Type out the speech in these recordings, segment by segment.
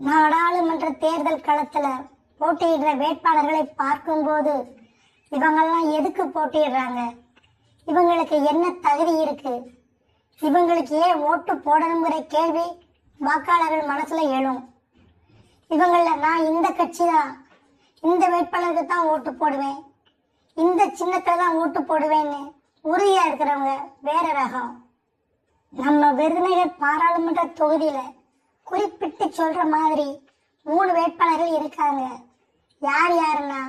நாடாளுமன்ற தேர்தல் களத்துல போட்டியிடுற வேட்பாளர்களை பார்க்கும்போது இவங்கெல்லாம் எதுக்கு போட்டியிடுறாங்க? இவங்களுக்கு என்ன தகுதி இருக்கு? இவங்களுக்கு ஏன் ஓட்டு போடணுங்கிற கேள்வி வாக்காளர்கள் மனசுல எழும். இவங்கள நான் இந்த கட்சி தான் இந்த வேட்பாளருக்கு தான் ஓட்டு போடுவேன். இந்த சின்னத்துல தான் ஓட்டு போடுவேன்னு உறுதியா இருக்கிறவங்க வேற ரகம். நம்ம விருதுநகர் பாராளுமன்ற தொகுதியில குறிப்பிட்டு சொல்ற மாதிரி மூணு வேட்பாளர்கள் இருக்காங்க. யார் யாருன்னா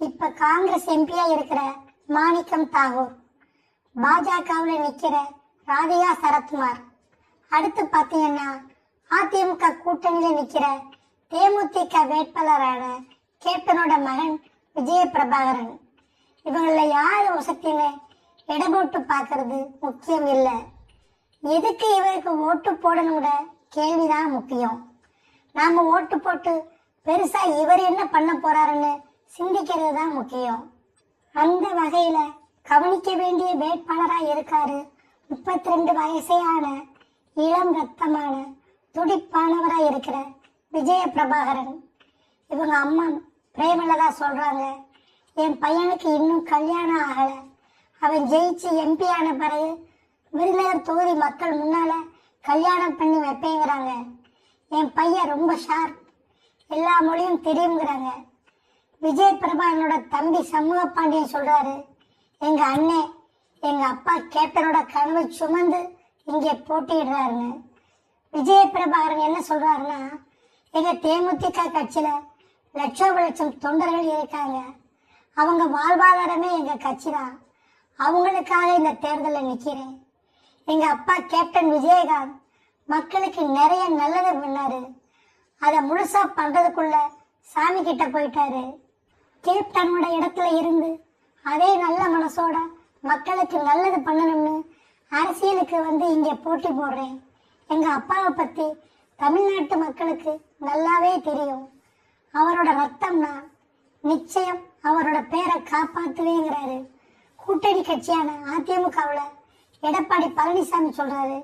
இப்ப காங்கிரஸ் எம்பியா இருக்கிற மாணிக்கம் தாகூர் பாஜகவில் நிக்கிற ராதிகா சரத்குமார். அடுத்து பாத்தீங்கன்னா அதிமுக கூட்டணியில நிக்கிற தேமுதிக வேட்பாளரான கேப்டனோட மகன் விஜய பிரபாகரன் இவங்கள யார் வசத்தின்னு இடம் போட்டு பார்க்கறது முக்கியம் இல்லை. எதுக்கு இவருக்கு ஓட்டு போடணுங்கிற கேள்விதான் முக்கியம். நாம ஓட்டு போட்டு பெருசா இவர் என்ன பண்ண போறாருன்னு சிந்திக்கிறது தான் முக்கியம். அந்த வகையில கவனிக்க வேண்டிய வேட்பாளரா இருக்காரு முப்பத்தி ரெண்டு வயசையான இளம் ரத்தமான துடிப்பானவரா இருக்கிற விஜய பிரபாகரன் இவங்க அம்மா பிரேமலதா சொல்றாங்க என் பையனுக்கு இன்னும் கல்யாணம் ஆகலை. அவன் ஜெயிச்சு எம்பி ஆன பிறகு விருதுநகர் தொகுதி மக்கள் முன்னால கல்யாணம் பண்ணி வைப்பேங்கிறாங்க. என் பையன் ரொம்ப ஷார்ப் எல்லா மொழியும் தெரியுங்கிறாங்க விஜய் பிரபாகரனோட தம்பி சமூக பாண்டியன் சொல்றாரு எங்க அண்ணே எங்க அப்பா கேப்டனோட கனவு சுமந்து இங்கே போட்டிடுறாருங்க விஜய பிரபாகரன் என்ன சொல்றாருன்னா எங்க தேமுதிக கட்சியில லட்சம் லட்சம் தொண்டர்கள் இருக்காங்க. அவங்க வாழ்வாதாரமே எங்க கட்சி தான் அவங்களுக்காக இந்த தேர்தலில் நிற்கிறேன் எங்க அப்பா கேப்டன் விஜயகாந்த் மக்களுக்கு நிறைய நல்லது பண்ணாரு. அதை முழுசா பண்றதுக்குள்ள சாமி கிட்ட போயிட்டாரு. கேப்டனோட இடத்துல இருந்து அதே நல்ல மனசோட மக்களுக்கு நல்லது பண்ணணும்னு அரசியலுக்கு வந்து இங்க போட்டி போடுறேன். எங்க அப்பாவை பத்தி தமிழ்நாட்டு மக்களுக்கு நல்லாவே தெரியும். அவரோட ரத்தம்னா நிச்சயம் அவரோட பேரை காப்பாத்துவேங்கிறாரு. கூட்டணி கட்சியான அதிமுகவுல எடப்பாடி பழனிசாமி சொல்றாரு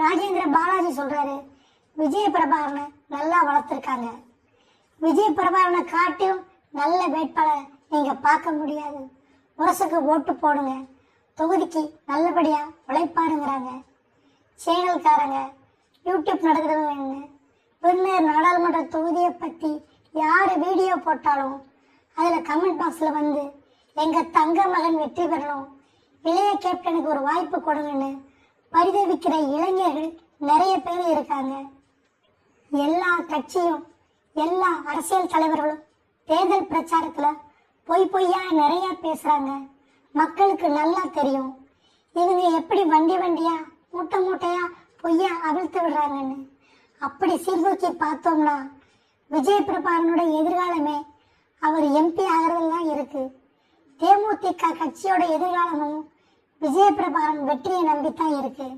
ராஜேந்திர பாலாஜி சொல்றாரு விஜய பிரபாகரனை நல்லா வளர்த்துருக்காங்க. விஜய பிரபாகரனை காட்டியும் நல்ல வேட்பாளர் நீங்க பார்க்க முடியாது. முரசுக்கு ஓட்டு போடுங்க. தொகுதிக்கு நல்லபடியா உழைப்பாருங்கிறாங்க. சேனல்காரங்க யூடியூப் நடக்கிறவங்க பின்னர் நாடாளுமன்ற தொகுதியை பத்தி யார் வீடியோ போட்டாலும் அதில் கமெண்ட் பாக்ஸில் வந்து எங்கள் தங்க மகன் வெற்றி பெறணும். இளைய கேப்டனுக்கு ஒரு வாய்ப்பு கொடுங்கன்னு பரிதவிக்கிற இளைஞர்கள் நிறைய பேர் இருக்காங்க. எல்லா கட்சியும் எல்லா அரசியல் தலைவர்களும் தேர்தல் பிரச்சாரத்துல பொய் பொய்யா நிறைய பேசுறாங்க. மக்களுக்கு நல்லா தெரியும். இவங்க எப்படி வண்டி வண்டியா மூட்டை மூட்டையா பொய்யா அவிழ்த்து விடுறாங்கன்னு. அப்படி சீர்தூக்கி பார்த்தோம்னா விஜய் பிரபாகரனோட எதிர்காலமே அவர் எம்பி ஆகிறதெல்லாம் இருக்கு. தேமுதிக கட்சியோட எதிர்காலமும் விஜயபிரபாகரன் வெற்றியை நம்பித்தான் இருக்கு.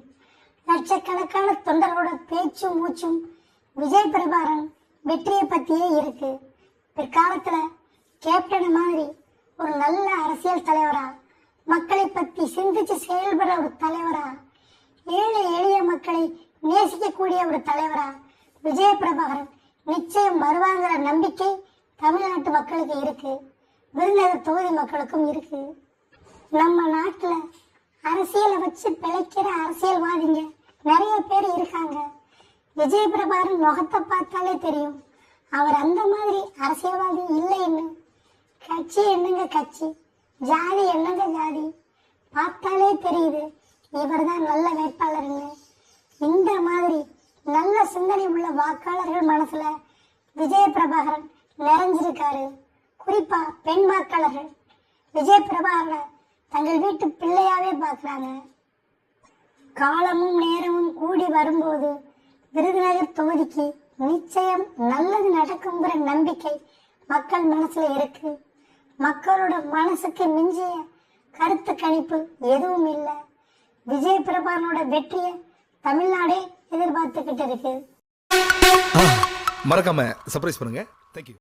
லட்சக்கணக்கான தொண்டர்களோட பேச்சும் மூச்சும் விஜய் பிரபாகரன் வெற்றியை பத்தியே இருக்கு. பிற்காலத்துல கேப்டன் மாதிரி ஒரு நல்ல அரசியல் தலைவரா மக்களை பத்தி சிந்திச்சு செயல்படுற ஒரு தலைவரா ஏழை எளிய மக்களை நேசிக்கக்கூடிய ஒரு தலைவரா விஜய பிரபாகரன் நிச்சயம் வருவாங்கிற நம்பிக்கை தமிழ்நாட்டு மக்களுக்கு இருக்கு. விருதுநகர் தொகுதி மக்களுக்கும் இருக்கு. நம்ம நாட்டுல வச்சு பிழைக்கிற அரசியல்வாதிங்க நிறைய பேர் இருக்காங்க. விஜய் பிரபாகரன் முகத்தை பார்த்தாலே தெரியும். அவர் அந்த மாதிரி அரசியல்வாதி இல்லைன்னு கட்சி என்னங்க கட்சி? ஜாதி என்னங்க ஜாதி? பார்த்தாலே தெரியுது. இவர்தான் நல்ல வேட்பாளருங்க. இந்த மாதிரி நல்ல சிந்தனை உள்ள வாக்காளர்கள் மனசுல விஜய பிரபாகரன் நிறைஞ்சிருக்காரு. குறிப்பா பெண் வாக்காளர்கள். விஜய பிரபாகரனை தங்கள் வீட்டு பிள்ளையாவே பாக்குறாங்க காலமும் நேரமும் கூடி வரும்போது விருதுநகர் தொகுதிக்கு நிச்சயம் நல்லது நடக்குங்கிற நம்பிக்கை மக்கள் மனசுல இருக்கு. மக்களோட மனசுக்கு மிஞ்சிய கருத்து கணிப்பு எதுவும் இல்லை. விஜய் பிரபானோட வெற்றியை தமிழ்நாடே எதிர்பார்த்துக்கிட்டு இருக்கு. மறக்காம சர்ப்ரைஸ் பண்ணுங்க. தேங்க்யூ